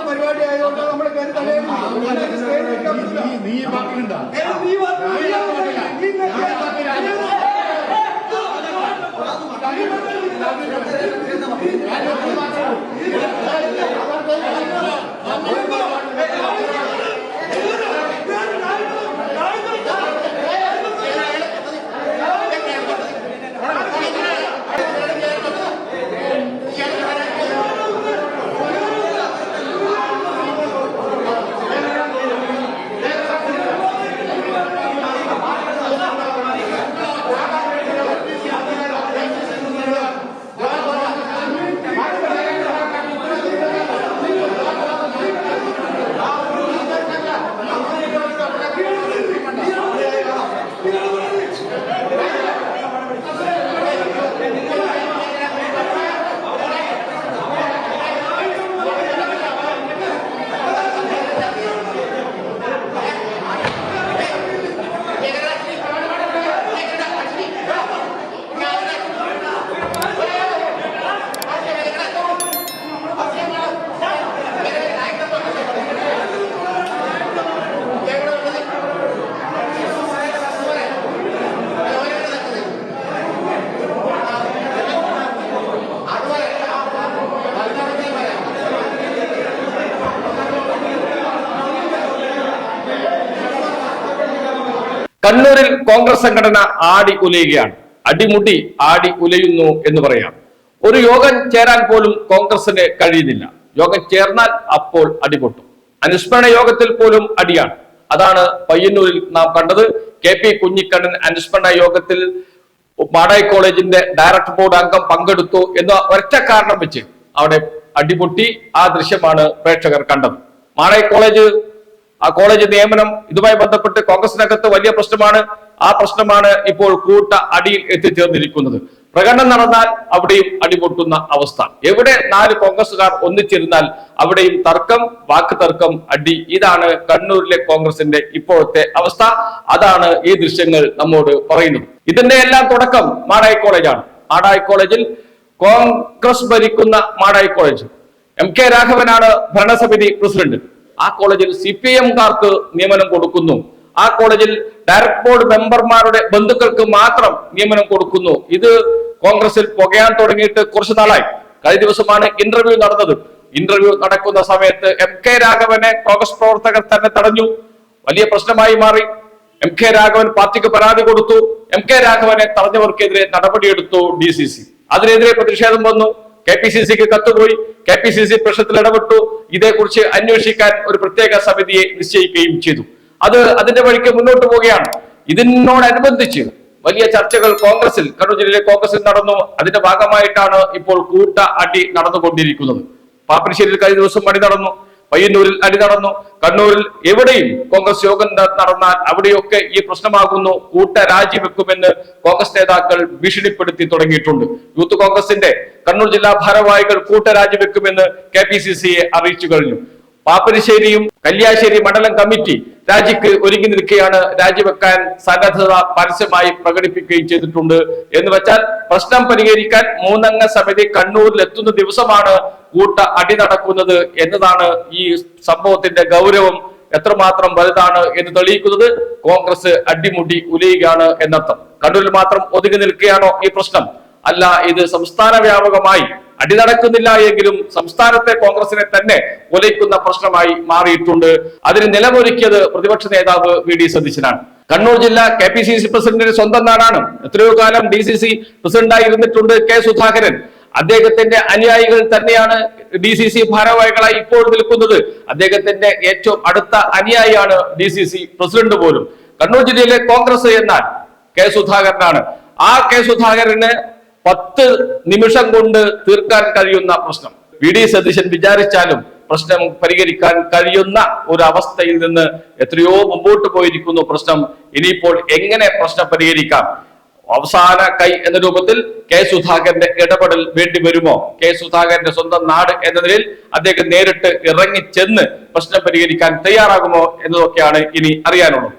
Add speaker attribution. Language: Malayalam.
Speaker 1: പരിപാടി ആയതുകൊണ്ട് വെക്കാൻ പറ്റില്ല
Speaker 2: നീ
Speaker 1: ഏ, നീ വന്ന്
Speaker 3: കണ്ണൂരിൽ കോൺഗ്രസ് സംഘടന ആടി ഉലയുകയാണ്. അടിമുടി ആടി ഉലയുന്നു എന്ന് പറയാം. ഒരു യോഗം ചേരാൻ പോലും കോൺഗ്രസിന് കഴിയുന്നില്ല. യോഗം ചേർന്നാൽ അപ്പോൾ അടിപൊട്ടും. അനുസ്മരണ യോഗത്തിൽ പോലും അടിയാണ്. അതാണ് പയ്യന്നൂരിൽ നാം കണ്ടത്. കെ പി കുഞ്ഞിക്കണ്ണൻ അനുസ്മരണ യോഗത്തിൽ മാടായി കോളേജിന്റെ ഡയറക്ടർ ബോർഡ് അംഗം പങ്കെടുത്തു എന്ന ഒറ്റ കാരണം വെച്ച് അവിടെ അടിപൊട്ടി ആ ദൃശ്യമാണ് പ്രേക്ഷകർ കണ്ടത്. മാടായി കോളേജ് ആ കോളേജ് നിയമനം ഇതുമായി ബന്ധപ്പെട്ട് കോൺഗ്രസിനകത്ത് വലിയ പ്രശ്നമാണ്. ആ പ്രശ്നമാണ് ഇപ്പോൾ കൂട്ട അടിയിൽ എത്തിച്ചേർന്നിരിക്കുന്നത്. പ്രകടനം നടന്നാൽ അവിടെയും അടിപൊട്ടുന്ന അവസ്ഥ. എവിടെ നാല് കോൺഗ്രസുകാർ ഒന്നിച്ചിരുന്നാൽ അവിടെയും തർക്കം വാക്ക് തർക്കം അടി. ഇതാണ് കണ്ണൂരിലെ കോൺഗ്രസിന്റെ ഇപ്പോഴത്തെ അവസ്ഥ. അതാണ് ഈ ദൃശ്യങ്ങൾ നമ്മോട് പറയുന്നത്. ഇതിന്റെ എല്ലാം തുടക്കം മാടായി കോളേജാണ്. മാടായി കോളേജിൽ കോൺഗ്രസ് ഭരിക്കുന്ന മാടായി കോളേജ്. എം കെ രാഘവനാണ് ഭരണസമിതി പ്രസിഡന്റ്. ആ കോളേജിൽ സി പി എംകാർക്ക് നിയമനം കൊടുക്കുന്നു. ആ കോളേജിൽ ഡയറക്ട് ബോർഡ് മെമ്പർമാരുടെ ബന്ധുക്കൾക്ക് മാത്രം നിയമനം കൊടുക്കുന്നു. ഇത് കോൺഗ്രസിൽ പുകയാൻ തുടങ്ങിയിട്ട് കുറച്ചു നാളായി. കഴിഞ്ഞ ദിവസമാണ് ഇന്റർവ്യൂ നടന്നത്. ഇന്റർവ്യൂ നടക്കുന്ന സമയത്ത് എം കെ രാഘവനെ കോൺഗ്രസ് പ്രവർത്തകർ തന്നെ തടഞ്ഞു. വലിയ പ്രശ്നമായി മാറി. എം കെ രാഘവൻ പാർട്ടിക്ക് പരാതി കൊടുത്തു. എം കെ രാഘവനെ തടഞ്ഞവർക്കെതിരെ നടപടിയെടുത്തു ഡി സി സി. അതിനെതിരെ പ്രതിഷേധം വന്നു. കെ പി സി സിക്ക് കത്തുപോയി. കെ പി സി സി പ്രശ്നത്തിൽ ഇടപെട്ടു. ഇതേക്കുറിച്ച് അന്വേഷിക്കാൻ ഒരു പ്രത്യേക സമിതിയെ നിശ്ചയിക്കുകയും ചെയ്തു. അത് അതിന്റെ വഴിക്ക് മുന്നോട്ട് പോവുകയാണ്. ഇതിനോടനുബന്ധിച്ച് വലിയ ചർച്ചകൾ കോൺഗ്രസിൽ കണ്ണൂർ ജില്ലയിലെ കോൺഗ്രസിൽ നടന്നു. അതിന്റെ ഭാഗമായിട്ടാണ് ഇപ്പോൾ കൂട്ട അടി നടന്നുകൊണ്ടിരിക്കുന്നത്. പാപ്പനശ്ശേരിയിൽ കഴിഞ്ഞ ദിവസം അടി നടന്നു. പയ്യന്നൂരിൽ അടി നടന്നു. കണ്ണൂരിൽ എവിടെയും കോൺഗ്രസ് യോഗം നടന്നാൽ അവിടെയൊക്കെ ഈ പ്രശ്നമാകുന്നു. കൂട്ട രാജിവെക്കുമെന്ന് കോൺഗ്രസ് നേതാക്കൾ ഭീഷണിപ്പെടുത്തി തുടങ്ങിയിട്ടുണ്ട്. യൂത്ത് കോൺഗ്രസിന്റെ കണ്ണൂർ ജില്ലാ ഭാരവാഹികൾ കൂട്ട രാജിവെക്കുമെന്ന് കെ പി സി സിയെ അറിയിച്ചു കഴിഞ്ഞു. പാപ്പനശ്ശേരിയും കല്യാശ്ശേരി മണ്ഡലം കമ്മിറ്റി രാജിക്ക് ഒരുങ്ങി നിൽക്കുകയാണ് രാജിവെക്കാൻ സന്നദ്ധത പരസ്യമായി പ്രകടിപ്പിക്കുകയും ചെയ്തിട്ടുണ്ട്. എന്ന് വെച്ചാൽ പ്രശ്നം പരിഹരിക്കാൻ മൂന്നംഗ സമിതി കണ്ണൂരിൽ എത്തുന്ന ദിവസമാണ് കൂട്ട അടി നടക്കുന്നത് എന്നതാണ് ഈ സംഭവത്തിന്റെ ഗൗരവം എത്രമാത്രം വലുതാണ് എന്ന് തെളിയിക്കുന്നത് കോൺഗ്രസ് അടിമുടി ഉലയുകയാണ് എന്നർത്ഥം. കണ്ണൂരിൽ മാത്രം ഒതുങ്ങി നിൽക്കുകയാണോ ഈ പ്രശ്നം? അല്ല ഇത് സംസ്ഥാന വ്യാപകമായി അടി നടക്കുന്നില്ല എങ്കിലും സംസ്ഥാനത്തെ കോൺഗ്രസിനെ തന്നെ കൊലയ്ക്കുന്ന പ്രശ്നമായി മാറിയിട്ടുണ്ട്. അതിന് നിലമൊരുക്കിയത് പ്രതിപക്ഷ നേതാവ് വി ഡി സതീശനാണ്. കണ്ണൂർ ജില്ല കെ പി സി സി പ്രസിഡന്റിന്റെ സ്വന്തം നാടാണ്. എത്രയോ കാലം ഡി സി സി പ്രസിഡന്റായി ഇരുന്നിട്ടുണ്ട് കെ സുധാകരൻ. അദ്ദേഹത്തിന്റെ അനുയായികൾ തന്നെയാണ് ഡി സി സി ഭാരവാഹികളായി ഇപ്പോൾ നിൽക്കുന്നത്. അദ്ദേഹത്തിന്റെ ഏറ്റവും അടുത്ത അനുയായിയാണ് ഡി സി സി പ്രസിഡന്റ് പോലും. കണ്ണൂർ ജില്ലയിലെ കോൺഗ്രസ് എന്നാൽ കെ സുധാകരനാണ്. ആ കെ സുധാകരന് പത്ത് നിമിഷം കൊണ്ട് തീർക്കാൻ കഴിയുന്ന പ്രശ്നം. വി ഡി സതീശൻ വിചാരിച്ചാലും പ്രശ്നം പരിഹരിക്കാൻ കഴിയുന്ന ഒരു അവസ്ഥയിൽ നിന്ന് എത്രയോ മുമ്പോട്ട് പോയിരിക്കുന്നു പ്രശ്നം. ഇനിയിപ്പോൾ എങ്ങനെ പ്രശ്നം പരിഹരിക്കാം? അവസാന കൈ എന്ന രൂപത്തിൽ കെ സുധാകരന്റെ ഇടപെടൽ വേണ്ടി വരുമോ? കെ സുധാകരന്റെ സ്വന്തം നാട് എന്ന നിലയിൽ അദ്ദേഹം നേരിട്ട് ഇറങ്ങി ചെന്ന് പ്രശ്നം പരിഹരിക്കാൻ തയ്യാറാകുമോ എന്നതൊക്കെയാണ് ഇനി അറിയാനുള്ളത്.